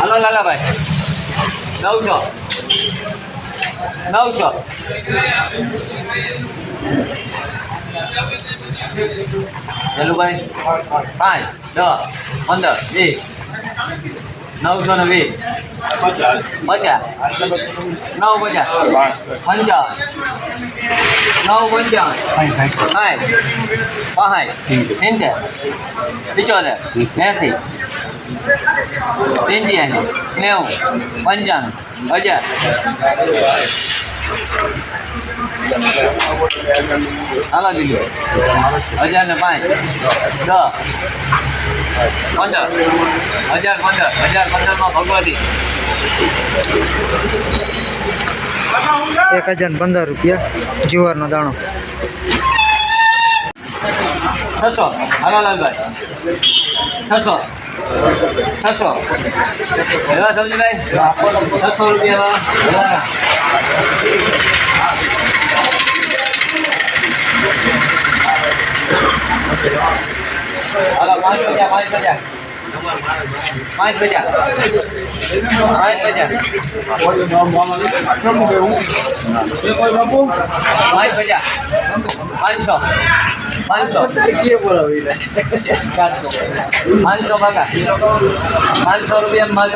હાલો લાલાભાઈ નવસો નવસો જલુભાઈ પાંચ દસ પંદર વીસ નવસો ને વીસ પચાસ નવ પચાસ પંચાવન નવ પંચાવન સાઠ પાંચ સિત્તેર પિચોતેર એંસી પંચ્યાસી નેવું પંચાણું હજાર હાલો દીધું હજાર ને પાંચ દસ પંદર. હજાર પંદર હજાર પંદરમાં ભગવતી. એક હજાર પંદર રૂપિયા જુવારનો દાણો. છસો. હાલો લાલભાઈ. છસો. છસો એવા સમજીભાઈ છસો રૂપિયા વધારા હાલો પાંચ પચાસ પાંચ પચાસ પાંચ બજા. પાંચ પચાસ પાંચ પચાસ પાંચસો. પાંચસો. ચારસો. પાંચસો બકા પાંચસો રૂપિયા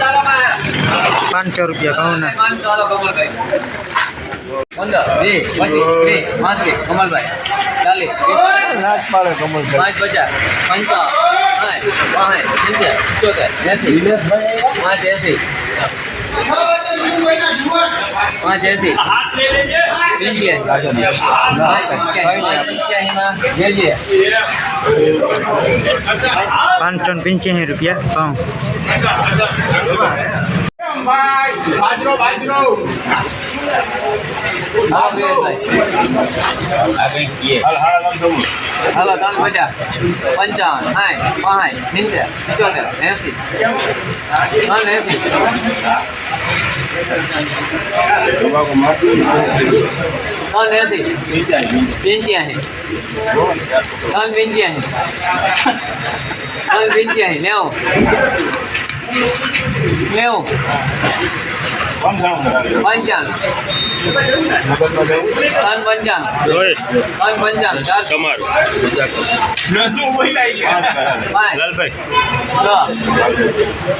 તારામાં પાંચસો રૂપિયા ઘઉંના. પાંચસો કમલભાઈ. પંદર વીસ પચીસ ત્રીસ પાંત્રીસ કમલભાઈ ચાલીસ પાંચ પચાસ પંચાવન સાઠ પાંચ સિત્તેર સિત્તોતેર એંસી પાંચ એસી પાંચ એસી પંચ્યાસી પાંચસો રૂપિયા ઘઉં હા વિરેશભાઈ હાલો ત્રણ પચાસ. પંચાવન સાઠ પાંચ સિત્તેર સિત્તોતેર એસી. ત્રણ એસી. ત્રણ એસી. પંચ્યાસી. ત્રણ પંચ્યાસી. ત્રણ પંચ્યાસી નેવું. નેવું.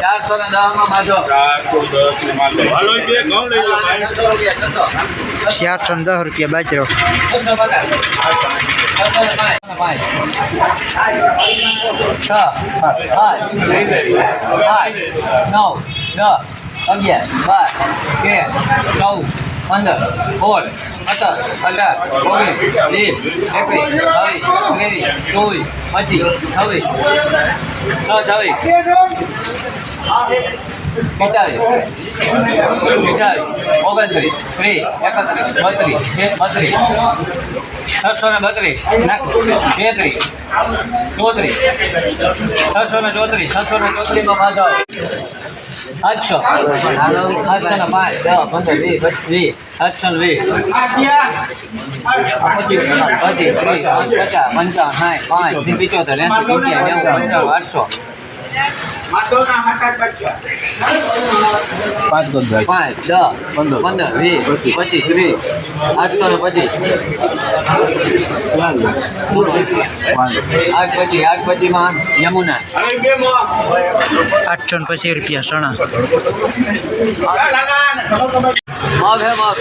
ચારસો ને દસમાં છસો. ચારસો ને દસ રૂપિયા બાજરો. છ. પાંચ. આઠ નવ. દસ. અગિયાર, બાર તેર નવ, પંદર, સોળ, સત્તર, અઢાર, ઓગણીસ, વીસ, એકવીસ, બાવીસ, ત્રેવીસ, ચોવીસ, પચીસ, છવ્વીસ, છ, છવ્વીસ પિસ્તાલીસ અઠાવીસ ઓગણત્રીસ, ત્રીસ, એકત્રીસ, બત્રીસ બત્રીસ, છસો ને બત્રીસ તેત્રીસ ચોત્રીસ, છસો ને ચોત્રીસ, છસો ને ચોત્રીસમાં બાંધો આઠસો. આઠસો ને પાંચ, દસ, પંદર, વીસ વીસ આઠસો ને વીસ. પચીસ, ત્રીસ, પચાસ, પંચાવન, સાઠ, પાંચ, પિચોતેર એંસી પંચ્યાસી, નેવું પંચાવન આઠસો. પાંચ દસ પંદર વીસ પચીસ ત્રીસ આઠસો ને પચીસ. આઠ પચીસ આઠ પચીસમાં યમુના. આઠસો ને પચીસ રૂપિયા સણા. મગ હે મગ.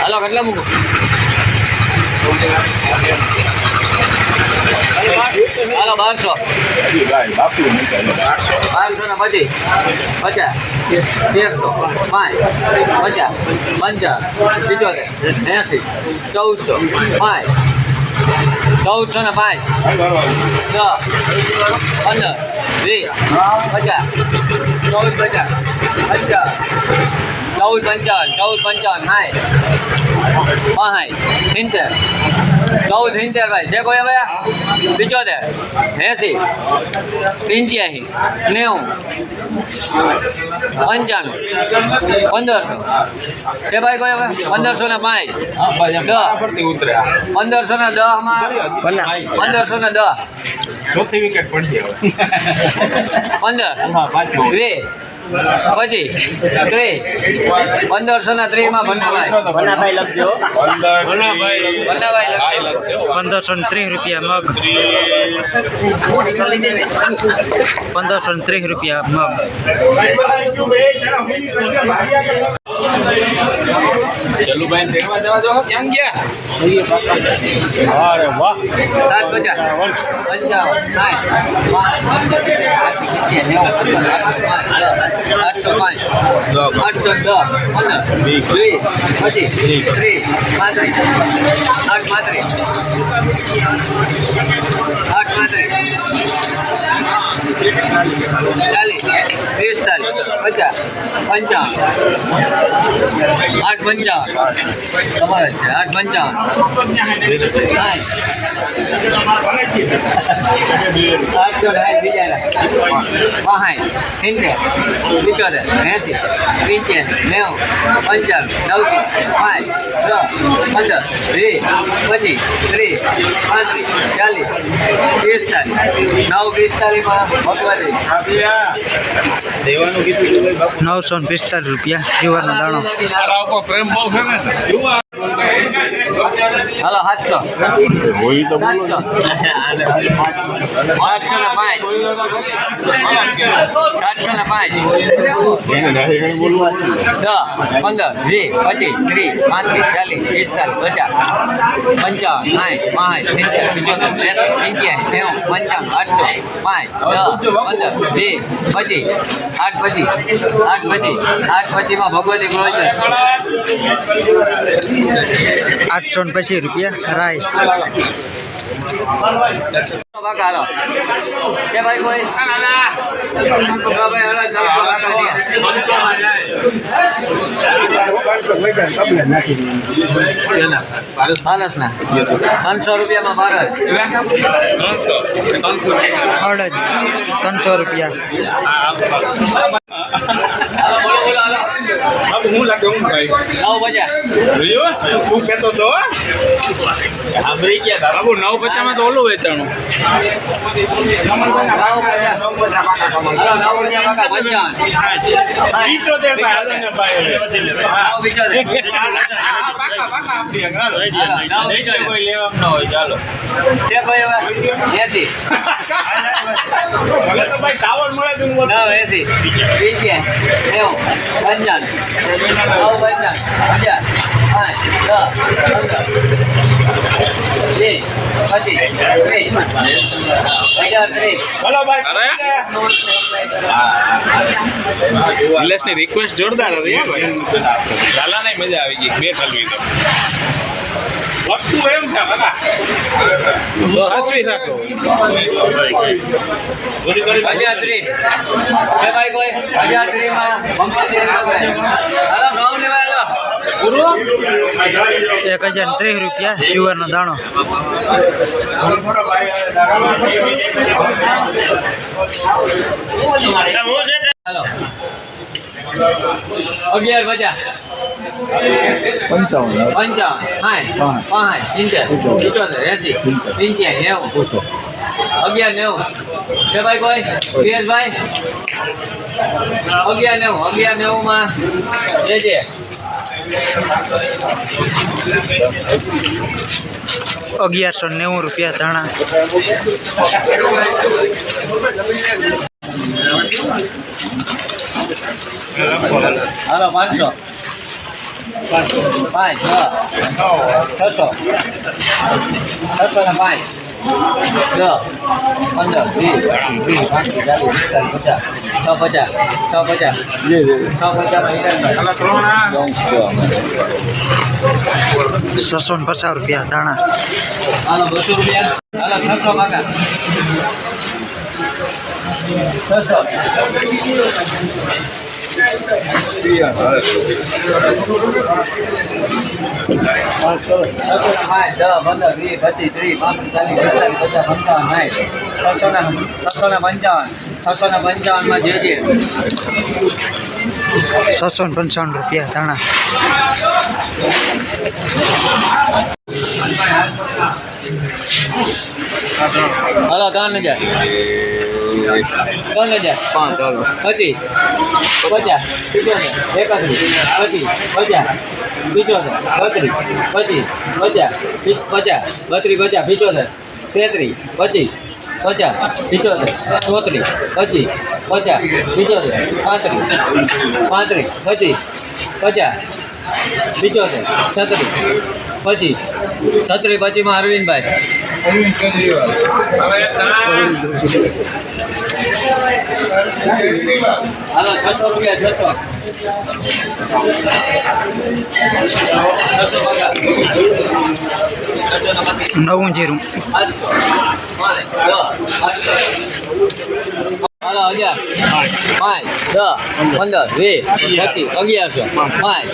હાલો કેટલા મૂકો હાલો બારસો. બારસો ને પછી પચાસ તેરસો પાંચ પચાસ પંચાવન પિચોતેર એસી ચૌદસો પાંચ ચૌદસો ને પાંચ છ પંદર વીસ પચાસ ચૌદ પચાસ પંચાવન ચૌદ પંચાવન ચૌદ પંચાવન સાઠ પાંચ સિત્તેર ચૌદ સિત્તેર ભાઈ. છે કોઈ ભાઈ પિચોતેર. એંસી. પંચ્યાસી. નેવું. પંચાણું. પંદરસો. છે ભાઈ કોઈ હવે? પંદરસો ને પાંચ પંદરસો ને દસમાં પંદરસો ને દસ. ચોથી વિકેટ પડી પંદર. વીસ પચીસ ત્રીસ પંદરસો ના ત્રીસમાં ભંડાભાઈ ભનાભાઈ લખજો ભંડાભાઈ લખજો. પંદરસો ને ત્રીસ રૂપિયા મગ પંદરસો ને ત્રીસ રૂપિયા મગ ચલુભાઈ ફેરવા જવા દો ક્યાં ગયા અરે વાહ સાત પચાસ પંચાવન સાઠ પાંચ આઠસો પાંચ આઠસો દસ પંદર વીસ પચીસ ત્રીસ પાંત્રીસ આઠ પાંત્રીસ આઠ પાંત્રીસ ચાલીસ પચાસ, પંચાવન. આઠ, પંચાવન. છે, આઠ, પંચાવન. આઠસો સાઠ બીજા પાંચ સિત્તેર પિચોતેર એંસી, પંચ્યાસી, નેવું, પંચાણું નવસો પાંચ પંદર વીસ, પચીસ, ત્રીસ, પાંત્રીસ, ચાલીસ, પિસ્તાલીસ, નવ પિસ્તાલીસમાં ભગવતી. નવસો ને પિસ્તાલીસ રૂપિયા જુવારનો દાણો. પ્રેમ બહુ છે ને. હાલો સાતસો. હોય તો સાતસો. ને પાંચ. સાતસો ને પાંચ. દસ પંદર વીસ પચીસ ત્રીસ પાંત્રીસ ચાલીસ પિસ્તાલીસ પચાસ પંચાવન સાઠ પાંચ સિત્તેર પિચોતેર એંસી પંચ્યાસી પંચાવન આઠસો પાંચ દસ પંદર વીસ પચીસ આઠ પચીસ આઠ પચીસ આઠ પચીસમાં ભગવતી છે આઠસો ને પચીસ રૂપિયા રાય. ત્રણસો રૂપિયામાં ભારત. ત્રણસો. રૂપિયા. હું લાગે હું ભાઈ? નવ બજાર જોયું તું કહેતો તો સાંભળી ગયા તારા બાબુ નવ પચામાં તો ઓલું વેચાણું. પિચોતેર નવ પિચોતેર કોઈ લેવા ન હોય ચાલો તે કોઈ એસી મને તો ભાઈ ટાવર મળે તો હું નવ એસી પંચ્યાસી નેવું પંચાવન હજાર પાંચ દસ નિલેશની રિક્વેસ્ટ જોરદાર હતી ભાઈ. ચાલા મજા આવી ગઈ બે ઠલવી તો. વસ્તુ એમ છે બધા તો સાચવી રાખો. હજાર ત્રીસ હે ભાઈ કોઈ ભંગાતી હાલો ઘઉં લેવા એક હજાર ને ત્રીસ રૂપિયા જુવારનો દાણો હાલો અગિયાર પચાસ પંચાવન પંચાવન સાઠ પાંચ સિત્તેર પિચોતેર એસી પંચ્યાસી નેવું અગિયાર નેવું છે ભાઈ કોઈ પિયસભાઈ અગિયાર નેવું અગિયાર નેવુંમાં જે જે અગિયારસો નેવું રૂપિયા ધાણા. હાલો પાંચસો. પાંચ છસો. છસો ને પાંચ. દસ પંદર વીસ વીસ પાંત્રીસ ચાલીસ પિસ્તાલીસ પચાસ છ પચાસ છ પચાસ છ પચાસ છસો ને પચાસ રૂપિયા ધાણા હાલો બસો રૂપિયા હાલો છસો કાકા છસો છસો ને પંચાવન છસો ને પંચાવન જે જે છસો ને પંચાવન રૂપિયા ધાણા. હલો, ત્રણ હજાર. ત્રણ હજાર. પાંચ પચીસ. પચાસ. એકત્રીસ. પચીસ. પચાસ. પિચોતેર. બત્રીસ. પચીસ. પચાસ. પચાસ. બત્રીસ પચાસ. પિચોતેર. તેત્રીસ. પચીસ. પચાસ. પિચોતેર. ચોત્રીસ. પચીસ. પચાસ. પિચોતેર. પાંત્રીસ. પાંત્રીસ. પચીસ. પચાસ. પિચોતેર. છત્રીસ. પચીસ પછી પચીસમાં અરવિંદભાઈ. હાલો છસો રૂપિયા છસો. નવું જીરું. હાલો હજાર પાંચ દસ પંદર વીસ પચીસ અગિયારસો. પાંચ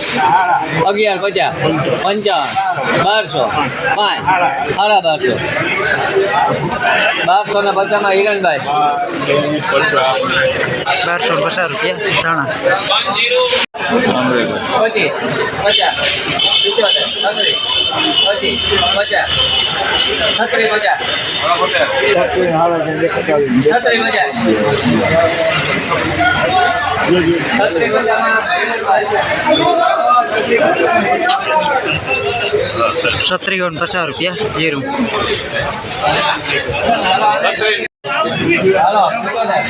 અગિયાર પચાસ પંચાવન બારસો. પાંચ સાડા બારસો. બારસો ને પચાસમાં હિરણભાઈ. બારસો પચાસ રૂપિયા ધાણા. પચીસ પચાસ. પિચોતેર છત્રીસ પચીસ પચાસ છત્રીસ પચાસ છત્રીસ પચાસ છત્રીસ પચાસમાં સત્રીસો ને પચાસ રૂપિયા જીરું હાલો પિચોતેર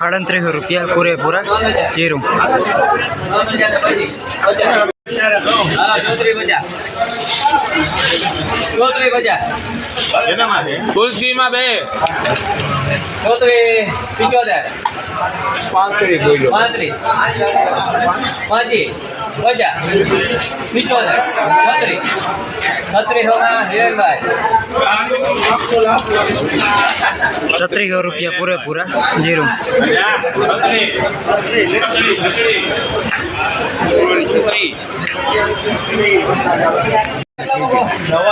સાડત્રીસો રૂપિયા પૂરેપૂરા જીરું. તુલસી માં બે. ચોત્રીસ પિચોતેર પાંત્રીસ. પાંચીસ પચાસ પિચોતેર છત્રીસ છત્રીસ હોના હિરણભાઈ સત્રીસો રૂપિયા પૂરેપૂરા જીરું.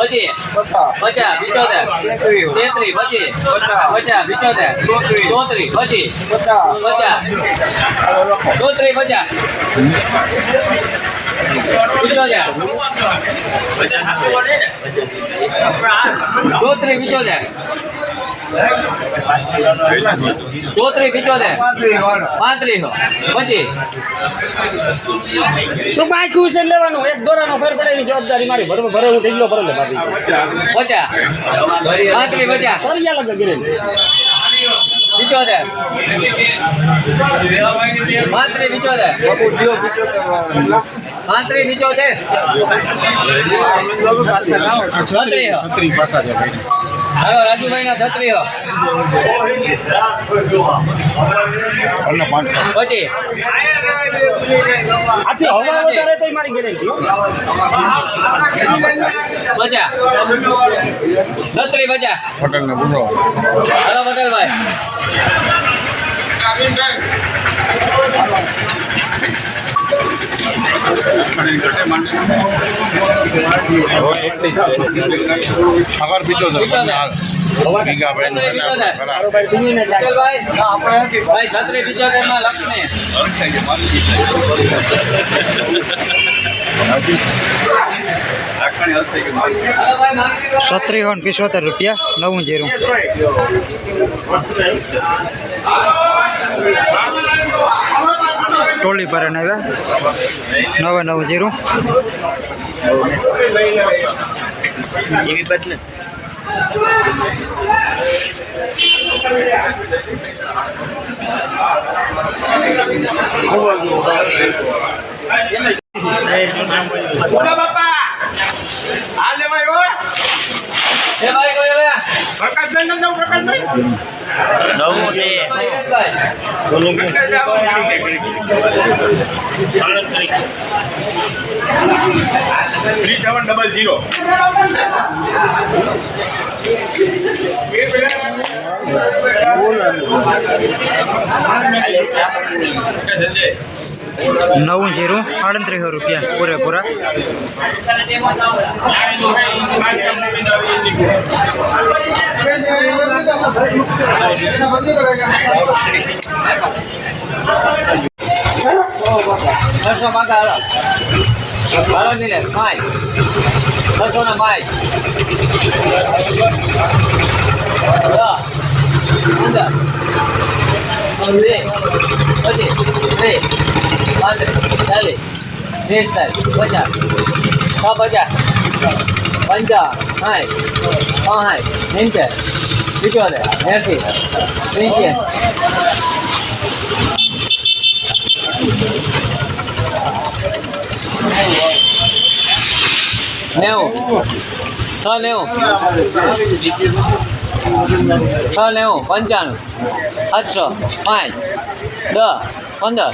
પચીસ પચાસ પિચોતેર તેત્રીસ પચીસ પચાસ પિચોતેર ચોત્રીસ પચીસ પચાસ ચોત્રીસ પચાસ. ચોત્રીસ પિચોતેર. ચોત્રીસ પિચોતેર. પાંત્રીસો પચીસ. તો પાંચ છે લેવાનું. એક દોરાનો ફેર પડે એની જવાબદારી મારી. બરોબર ભરે હું ઢીકલો ભરે ભાભી. પચાસ. પાંત્રીસ પચાસ. ફરી અલગ ગિરેન પિચોતેર. પાંત્રીસ પિચોતેર. પાંત્રીસ પિચોતેર. છત્રીસો હાલો રાજુભાઈ ના છત્રીસો પછી? આથી હવા વધારે તો મારી ગેરંટી. બજા છત્રીસ બજા હાલો પટેલભાઈ. અગર બીજો પિચોતેર ભાઈ છત્રીસ પિચોતેરમાં લક્ષ્મી હાલો. ભાઈ માંગી લો. સત્રીસો ને પિચોતેર રૂપિયા નવું જીરું. ટોલી પર આવ્યા. નવે નવું જીરું. બાપા! હા લેવાય હો. ભાઈ પ્રકાશભાઈ જાવ પ્રકાશભાઈ થ્રી સેવન ડબલ જીરો નવું જીરું આડત્રીસો રૂપિયા પૂરેપૂરા. બસો પાકા હાલો નીલે પાંચ બસો ના ત્રીસ પાંત્રીસ ચાલીસ પિસ્તાલીસ પચાસ છ પચાસ પંચાવન પાંસઠ સિત્તેર સિત્યોતેર એંસી પંચ્યાસી નેવું છ નેવું છ નેવું, પંચાણું, સાતસો, પાંચ, દસ, પંદર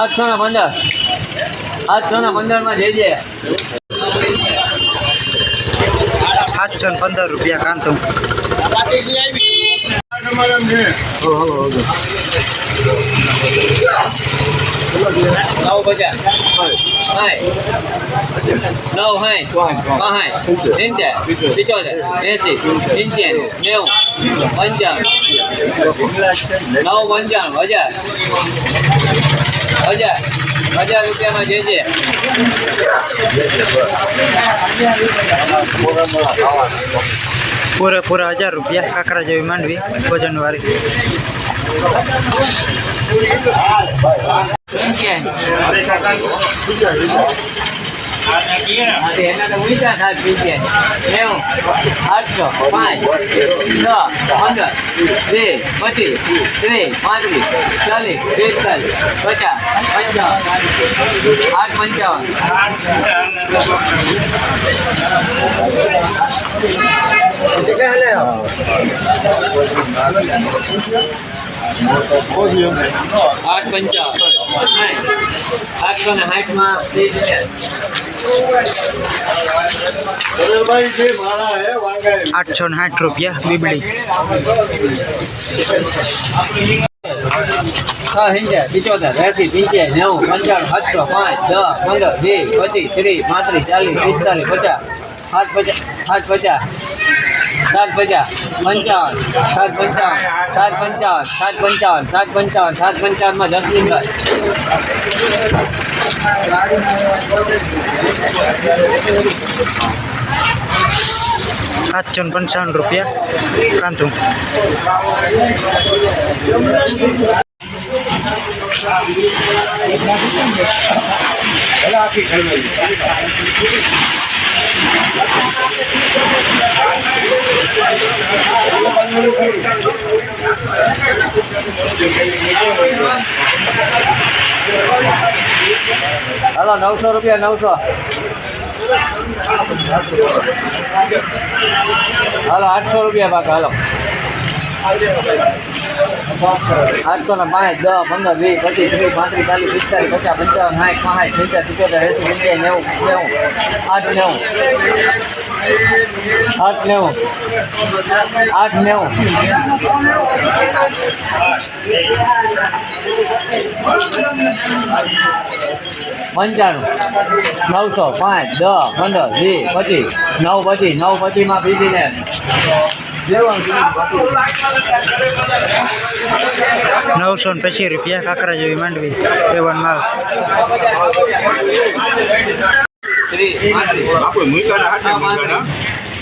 આઠસો ને પંદર આઠસો ને પંદરમાં જઈએ આઠસો ને પંદર રૂપિયા કાંતું. નવ પચાસ હાય નવ હાય પાંહાય સિત્તેર પિચોતેર એંસી પંચ્યાસી નેવું નવ પંચાણું હજાર હજાર હજાર રૂપિયામાં જે છે પૂરેપૂરા હજાર રૂપિયા કાકરા જેવી માંડવી વજનવાળી તે એના તો ઊંચા આઠસો પાંચ છ પંદર બે પચીસ ત્રીસ પાંત્રીસ ચાલીસ પિસ્તાલીસ પચાસ પંચાવન આઠ પંચાવન આઠ પંચાવન. આઠસો ને સાઠમાં આઠસો ને સાઠ રૂપિયા બીબડી. પિચોતેર એસી પંચ્યાસી નેવું પંચાણું સાતસો પાંચ દસ પંદર વીસ પચીસ ત્રીસ પાંત્રીસ ચાલીસ પિસ્તાલીસ પચાસ સાત પચાસ સાત પચાસ. સાત પચાસ પંચાવન, સાત પંચાવન સાત પંચાવન સાત પંચાવન સાત પંચાવન, સાત પંચાવનમાં દસ મિનિટ સાતસો પંચાવન રૂપિયા. કાંતું હાલો નવસો રૂપિયા નવસો. હાલો આઠસો રૂપિયા પાકા હાલો. આઠસો ને પાંચ, દસ, પંદર, વીસ, પચીસ, ત્રીસ, પાંત્રીસ, ચાલીસ, પિસ્તાલીસ, પચાસ, પંચાવન, સાઠ પાંચ સિત્તેર, સિત્તોતેર, એસી પંચાવી નેવું નેવું, આઠ નેવું આઠ નેવું આઠ, નેવું. પંચાણું, નવસો, પાંચ, દસ, પંદર, વીસ, પચીસ, નવ પચીસ, નવ, પચીસમાં પીધીને નવસો ને પચીસ રૂપિયા કાકરા જેવી માંડવી એવન માલ. આપણે મૂક્યા હાથે પાંત્રીસ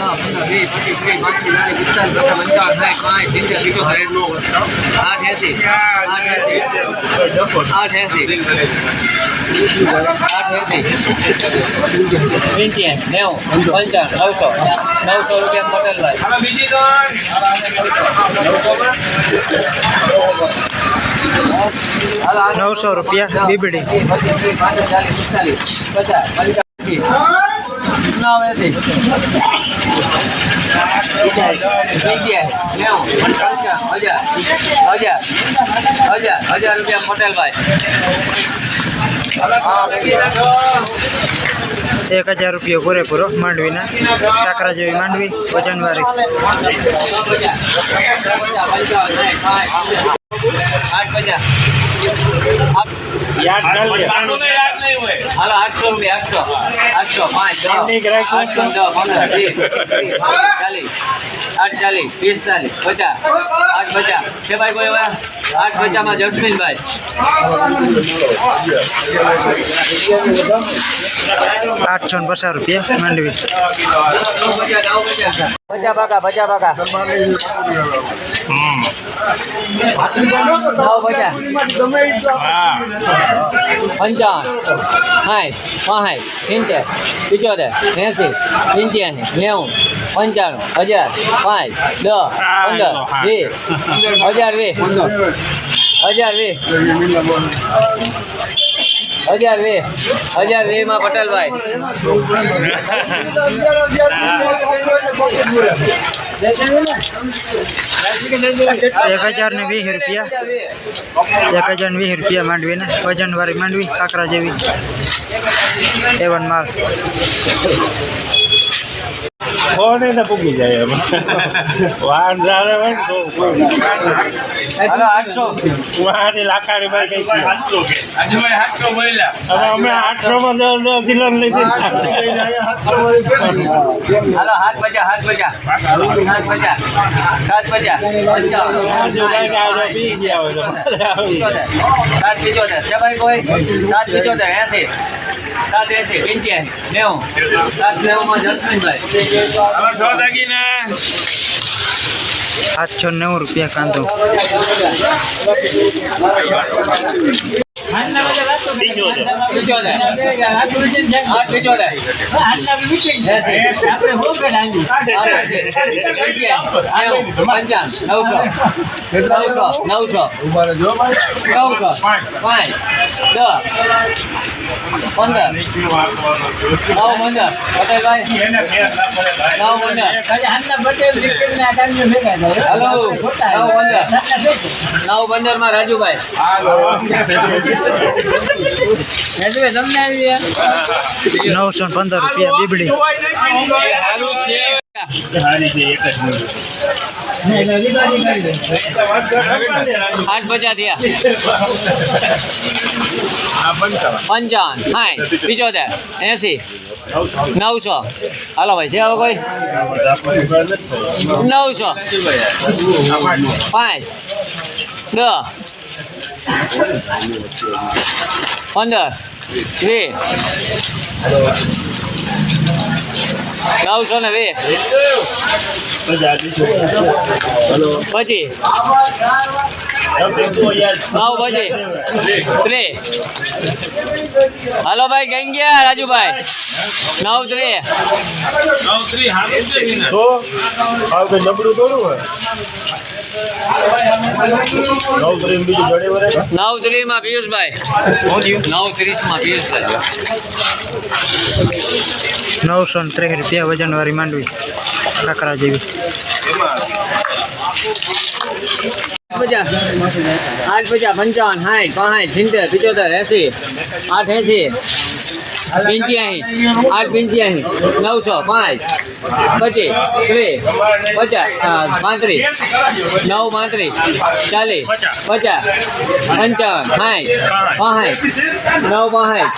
પચીસ પચાસ નવસો. નવસો રૂપિયા બીજી હાલો હાલો. નવસો રૂપિયા બીબડી. પચીસ પચાસ પંચાસી પંચાવન હજાર. હજાર. રૂપિયા પટેલભાઈ એક હજાર રૂપિયા પૂરેપૂરો માંડવીના. કાકરા જેવી માંડવી વજનવાળી હાલો આઠસો રૂપિયા આઠસો. આઠસો પાંચ દસ. આઠસો દસ પંદર વીસ ત્રીસ ચાલીસ આઠ પચાસ. છે ભાઈ કોઈ એવા? આઠ પચાસમાં જસ્મીનભાઈ. આઠસો ને પચાસ રૂપિયા માંડવી. પચા પાકા ભજા પાકા. નવ પચા પંચાવન સાઠ પાંઠ સિત્તેર પિચોતેર એંસી પંચ્યાસી નેવું પંચાણું હજાર પાંચ દસ પંદર વીસ હજાર વીસ હજાર વીસ હજાર વે હજાર વીસમાં પટેલભાઈ એક હજાર ને વીસ રૂપિયા. એક હજાર ને વીસ રૂપિયા માંડવીના વજનવાળી માંડવી, કાકરા જેવી. એવન માલ. ફોન એને પૂગી જાય એમ. વાહન જાણે હોય ને તો આઠસો. વાહની લાખાડી ભાઈ કઈ હવે અમે આઠસો માં દસ દસ કિલો લીધી. હાલો હાથ પચા હાથ પચા હાથ પચાસ સાત પચા પંચાવન. આજુભાઈ ને આજે પી ગયા હોય તો. પિચોતેર. સાત પિચોતેર. છે ભાઈ કોઈ? સાત પિચોતેર એસી. સાત એસી પંચ્યાસી નેવું. સાત નેવુંમાં જસમીનભાઈ. આઠસો નેવું રૂપિયા કાંતો નવસો. નવસો નવસો. નવસો. પાંચ. દસ. પંદર. નવ પંદર. પટેલભાઈ નવ પંદર. હલો. નવ પંદર. નવ પંદરમાં રાજુભાઈ નવસો પંદર રૂપિયા બીબડી. આઠ પચાસ થયા. પંચાવન સાઠ પિચોતેર, એસી, નવસો. હાલો ભાઈ છે હવે કોઈ? નવસો. પાંચ, દસ પંદર વીસ નવસો ને વીસ પછી? નવ પછી? ત્રીસ હાલો ભાઈ કઈ ગયા રાજુભાઈ? નવ ત્રીસ નવત્રી હારું છે તો હવે તો નબળું થોડું હોય નવ ત્રીસમાં પિયુષભાઈ. નવ ત્રીસમાં પિયુષભાઈ. નવસો ને ત્રીસ રૂપિયા વજનવાળી માંડવી કાકરા જેવી. આઠ પચાસ પંચાવન, સાઠ પાંચ સિત્તેર, પિચોતેર, એંસી, આઠ એંસી. પંચ્યાસી, આઠ પંચ્યાસી, નવસો પાંચ, પચીસ, ત્રીસ, પચાસ પાંત્રીસ, નવ પાંત્રીસ, ચાલીસ, પચાસ, પંચાવન, સાઠ પાંઠ નવ પાંઠ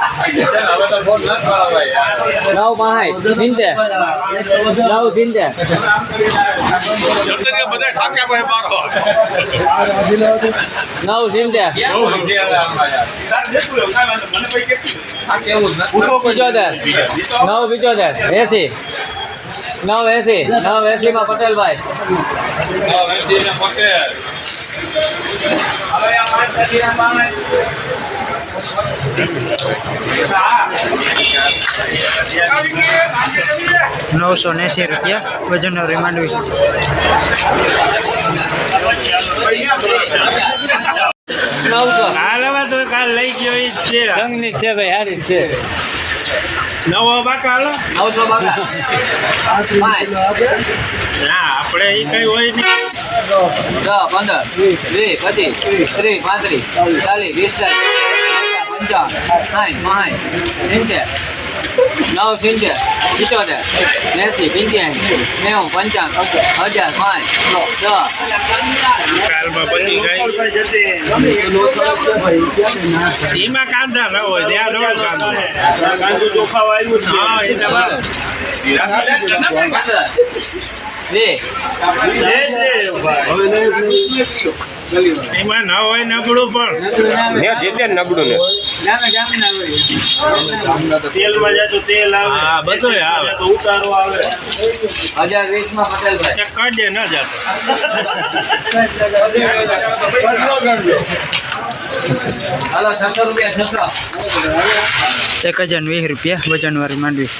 નવ પાંઠ સિત્તેર, નવ સિત્તેર. નવ સિત્તેર. પિચોતેર નવ પિચોતેર એસી નવ એસી નવ એસી માં પટેલભાઈ. નવસો ને એસી રૂપિયા વજનવાળી રિમાન્ડ નવસો. હાલ હવે તો કાલ લઈ ગયો છે. સંઘની જ છે ભાઈ હારી છે. નવો બાકા હાલો. નવસો બાકા? ના આપણે એ કઈ હોય નહીં દસ પંદર વીસ પચીસ ત્રીસ પાંત્રીસ ચાલીસ પિસ્તાલીસ પંચાવન સાઠ પાંઠ સિત્તેર નવ સિત્તેર પિચોતેર એસી પંચ્યાસી નેવું પંચાવન હજાર પાંચ ગઈ. એમાં કાંદા ન હોય ત્યાં ન કાંદા કાંદું ચોખા વાયુ હા એ તમારે એમાં ન હોય નબળું પણ. તેલમાં જાય તો તેલ આવે. હા બધું આવે. તો ઉતારો આવે. હજાર વીસમાં પટેલભાઈ કાઢે ન જતો. હાલો છસો રૂપિયા છસો. એક હજાર વીસ રૂપિયા વજનવાળી માંડવી.